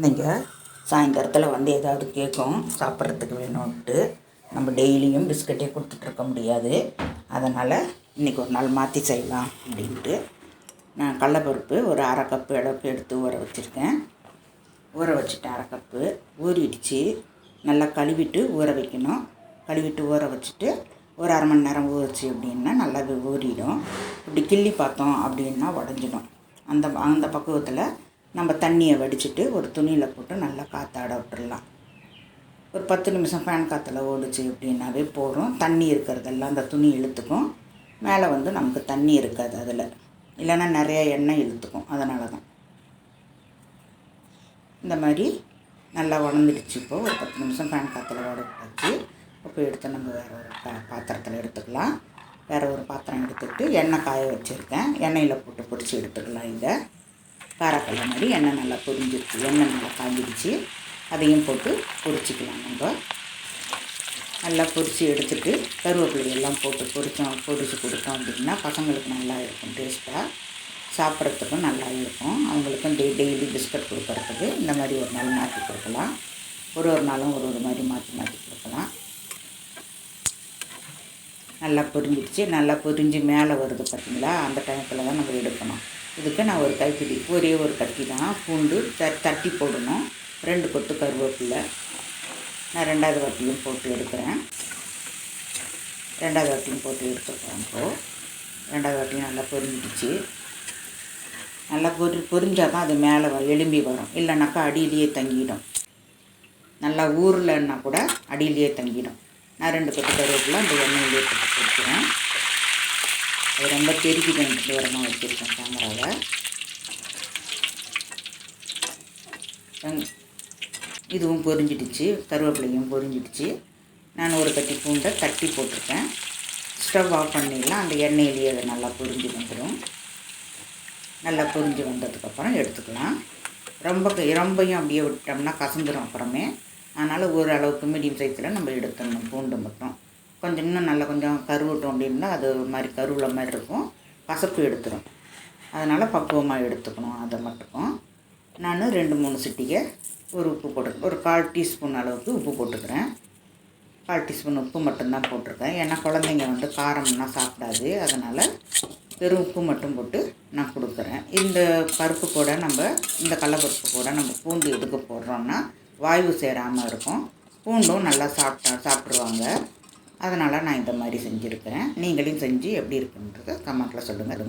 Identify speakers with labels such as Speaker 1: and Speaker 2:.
Speaker 1: குழந்தைங்க சாயந்தரத்தில் வந்து ஏதாவது கேட்கும் சாப்பிட்றதுக்கு வேணும்ட்டு நம்ம டெய்லியும் பிஸ்கட்டே கொடுத்துட்ருக்க முடியாது. அதனால் இன்றைக்கி ஒரு நாள் மாற்றி செய்யலாம் அப்படின்ட்டு நான் கடலப்பருப்பு ஒரு அரை கப்பு அளவுக்கு எடுத்து ஊற வச்சுருக்கேன். ஊற வச்சுட்டேன் அரை கப்பு ஊறிடுச்சு. நல்லா கழுவிட்டு ஊற வைக்கணும். கழுவிட்டு ஊற வச்சுட்டு ஒரு அரை மணி நேரம் ஊறிச்சு அப்படின்னா நல்லாவே ஊறிடும். இப்படி கிள்ளி பார்த்தோம் அப்படின்னா உடஞ்சிடும். அந்த அந்த பக்குவத்தில் நம்ம தண்ணியை வடிச்சிட்டு ஒரு துணியில் போட்டு நல்லா காற்றாட விட்டுடலாம் ஒரு பத்து நிமிஷம் ஃபேன் காற்றுல ஓடுச்சு அப்படின்னாவே போகிறோம் தண்ணி இருக்கிறதெல்லாம் அந்த துணி இழுத்துக்கும். மேலே வந்து நமக்கு தண்ணி இருக்காது அதில். இல்லைன்னா நிறைய எண்ணெய் இழுத்துக்கும். அதனால தான் இந்த மாதிரி நல்லா உணர்ந்துடுச்சு இப்போது ஒரு பத்து நிமிஷம் ஃபேன் காற்றுல ஓட இப்போ எடுத்து நம்ம வேறு ஒரு பா பாத்திரத்தில் எடுத்துக்கலாம். வேறு ஒரு பாத்திரம் எடுத்துக்கிட்டு எண்ணெய் காய வச்சுருக்கேன். எண்ணெயில் போட்டு பொரித்து எடுத்துக்கலாம் இதை. காரக்கடலை மாதிரி எண்ணெய் நல்லா பொரிஞ்சிருச்சு எண்ணெய் நல்லா காஞ்சிடுச்சு. அதையும் போட்டு பொரிச்சிக்கலாம் நம்ம. நல்லா பொரித்து எடுத்துட்டு கருவேப்பிலையெல்லாம் போட்டு பொரிச்சோம் பொரித்து கொடுத்தோம் அப்படின்னா பசங்களுக்கு நல்லா இருக்கும் டேஸ்ட்டாக சாப்பிட்றதுக்கும் நல்லா இருக்கும். அவங்களுக்கும் டெய் டெய்லி பிஸ்கட் கொடுக்கறதுக்கு இந்த மாதிரி ஒரு நாள் மாற்றி கொடுக்கலாம். ஒரு ஒரு நாளும் ஒரு ஒரு மாதிரி மாற்றி மாற்றி கொடுக்கலாம். நல்லா பொரிஞ்சிடுச்சு. நல்லா பொரிஞ்சு மேலே வருது பார்த்தீங்களா? அந்த டயத்தில் தான் நம்ம எடுக்கணும். இதுக்கு நான் ஒரு கைப்பிடி ஒரே ஒரு கட்டி தான். பூண்டு த தட்டி போடணும். ரெண்டு கொத்து கருவேப்பிலை நான் ரெண்டாவது வாட்டியும் போட்டு எடுக்கிறேன். ரெண்டாவது வாட்டியும் போட்டு எடுத்துக்கிறேன் இப்போது ரெண்டாவது வாட்டியும் நல்லா பொரிஞ்சிடுச்சு. நல்லா பொரி பொரிஞ்சால் தான் அது மேலே எலும்பி வரும். இல்லைனாக்கா அடியிலேயே தங்கிடும். நல்லா ஊரில்னா கூட அடியிலேயே தங்கிடும். நான் ரெண்டு கொத்து கருவேப்பிலை அந்த எண்ணெயிலேயே போட்டு கொடுக்குறேன் அது ரொம்ப தெரிஞ்சு எனக்கு தூரமாக வச்சுருக்கேன் கேமராவை இதுவும் பொரிஞ்சிடுச்சு கருவேப்பிலையும் பொரிஞ்சிடுச்சு. நான் ஒரு கட்டி பூண்டை தட்டி போட்டிருக்கேன். ஸ்டவ் ஆஃப் பண்ணிடலாம். அந்த எண்ணெயிலேயே அதை நல்லா பொரிஞ்சு வந்துடும். நல்லா பொரிஞ்சு வந்ததுக்கப்புறம் எடுத்துக்கலாம். ரொம்ப க- ரொம்பையும் அப்படியே விட்டோம்னா கசந்துடும் அப்புறமே. அதனால் ஓரளவுக்கு மீடியம் சைஸில் நம்ம எடுத்துடணும் பூண்டு மட்டும். கொஞ்சம் இன்னும் நல்லா கொஞ்சம் கருவிட்டோம் அப்படின்னா அது மாதிரி கருவுல மாதிரி இருக்கும். கசப்பு எடுத்துரும். அதனால் பக்குவமாக எடுத்துக்கணும் அதை மட்டும். நான் ரெண்டு மூணு சிட்டிகை ஒரு உப்பு போட்டு ஒரு கால் டீஸ்பூன் அளவுக்கு உப்பு போட்டுக்கிறேன். கால் டீஸ்பூன் உப்பு மட்டும்தான் போட்டிருக்கேன். ஏன்னா குழந்தைங்க வந்து காரம்னா சாப்பிடாது. அதனால் வெறும் உப்பு மட்டும் போட்டு நான் கொடுக்குறேன். இந்த பருப்பு கூட நம்ம இந்த கடலப்பருப்பு கூட நம்ம பூண்டு எதுக்கு போடுறோன்னா வாய்வு சேராமல் இருக்கும். பூண்டும் நல்லா சாப்பிட்டா சாப்பிட்ருவாங்க அதனால் நான் இந்த மாதிரி செஞ்சுருக்கிறேன் நீங்களும் செஞ்சு எப்படி இருக்குன்றதை கமெண்ட்டில் சொல்லுங்கள்